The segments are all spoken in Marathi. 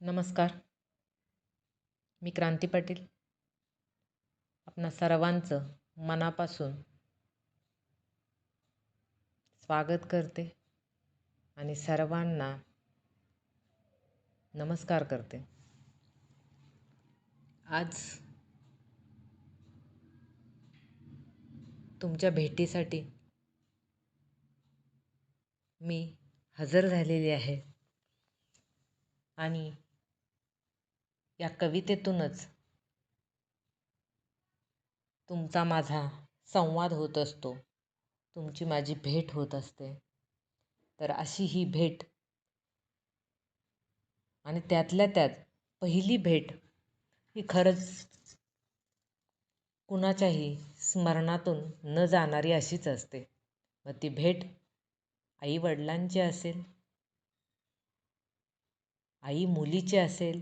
नमस्कार. मी क्रांती पाटील. आपणा सर्वांचं मनापासून स्वागत करते आणि सर्वांना नमस्कार करते. आज तुमच्या भेटीसाठी मी हजर झालेली आहे आणि या कवितेतूनच तुमचा माझा संवाद होत असतो. तुमची माझी भेट होत असते. तर अशी ही भेट आणि त्यातल्या त्यात पहिली भेट ही खरंच कुणाच्याही स्मरणातून न जाणारी अशीच असते. व ती भेट आई वडिलांची असेल आई मुलीची असेल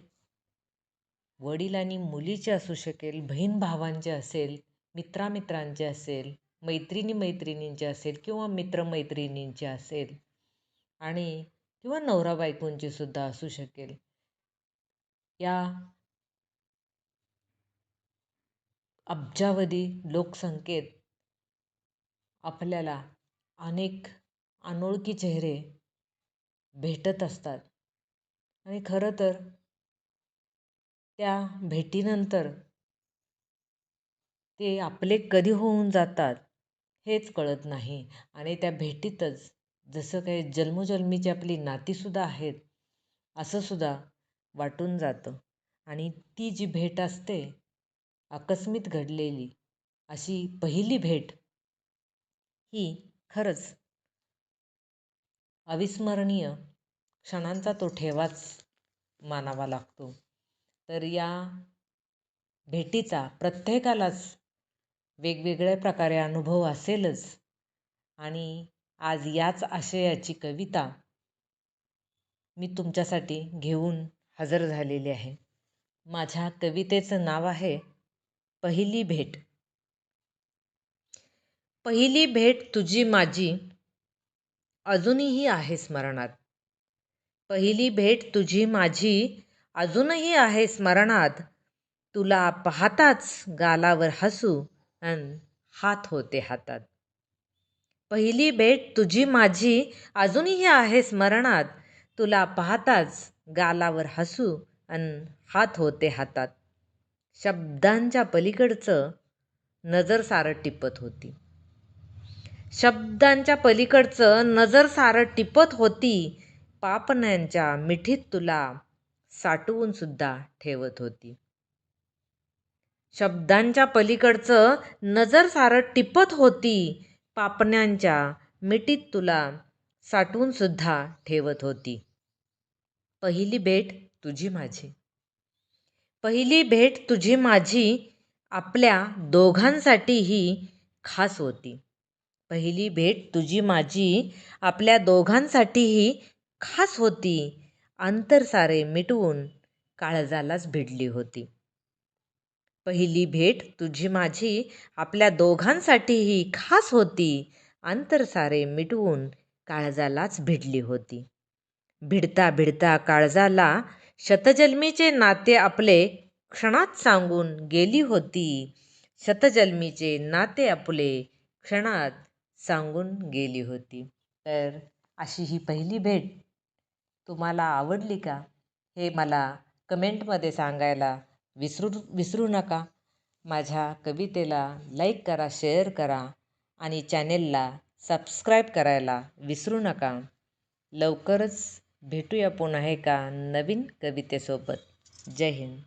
वडील आणि मुलीचे असू शकेल बहीण भावांचे असेल मित्रामित्रांचे असेल मैत्रिणी मैत्रिणींचे असेल किंवा मित्रमैत्रिणींचे असेल आणि किंवा नवरा बायकोंची सुद्धा असू शकेल. या अब्जावधी लोकसंख्येत आपल्याला अनेक अनोळखी चेहरे भेटत असतात. आणि खरं तर त्या भेटीनंतर ते आपले कधी होऊन जातात हेच कळत नाही. आणि त्या भेटीतच जसं काही जन्मोजन्मीची आपली नातीसुद्धा आहेत असं सुद्धा वाटून जातं. आणि ती जी भेट असते आकस्मित घडलेली अशी पहिली भेट ही खरंच अविस्मरणीय क्षणांचा तो ठेवाच मानावा लागतो. तर या भेटीचा प्रत्येकालाच वेगवेगळ्या प्रकारे अनुभव असेलच. आणि आज याच आशयाची कविता मी तुमच्यासाठी घेऊन हजर झालेली आहे. माझ्या कवितेचं नाव आहे पहिली भेट. पहिली भेट तुझी माझी अजूनही आहे स्मरणात. पहिली भेट तुझी माझी अजूनही आहे स्मरणात. तुला पाहताच गालावर हसू अन हात होते हातात. पहिली भेट तुझी माझी अजूनही आहे स्मरणात. तुला पाहताच गालावर हसू अन हात होते हातात. शब्दांच्या पलीकडचं नजर सारं टिपत होती. शब्दांच्या पलीकडचं नजर सारं टिपत होती. पापण्यांच्या मिठीत तुला साठवून सुद्धा ठेवत होती. शब्दांच्या पलीकडचं नजर सारं टिपत होती पापण्यांच्या मिठीत तुला साठवून सुद्धा ठेवत होती. पहिली भेट तुझी माझी. पहिली भेट तुझी माझी आपल्या दोघांसाठीही खास होती. पहिली भेट तुझी माझी आपल्या दोघांसाठीही खास होती अंतर सारे मिटवून काळजालाच भिडली होती. पहिली भेट तुझी माझी आपल्या दोघांसाठीही खास होती. अंतर सारे मिटवून काळजालाच भिडली होती. भिडता भिडता काळजाला शतजन्मीचे नाते आपले क्षणात सांगून गेली होती. शतजन्मीचे नाते आपले क्षणात सांगून गेली होती. तर अशी ही पहिली भेट तुम्हाला आवडली का? हे मला कमेंटमध्ये सांगायला विसरू विसरू नका. माझ्या कवितेला लाईक करा शेअर करा आणि चॅनेलला सबस्क्राईब करायला विसरू नका. लवकरच भेटूया पुन्हा एका नवीन कवितेसोबत. जय हिंद.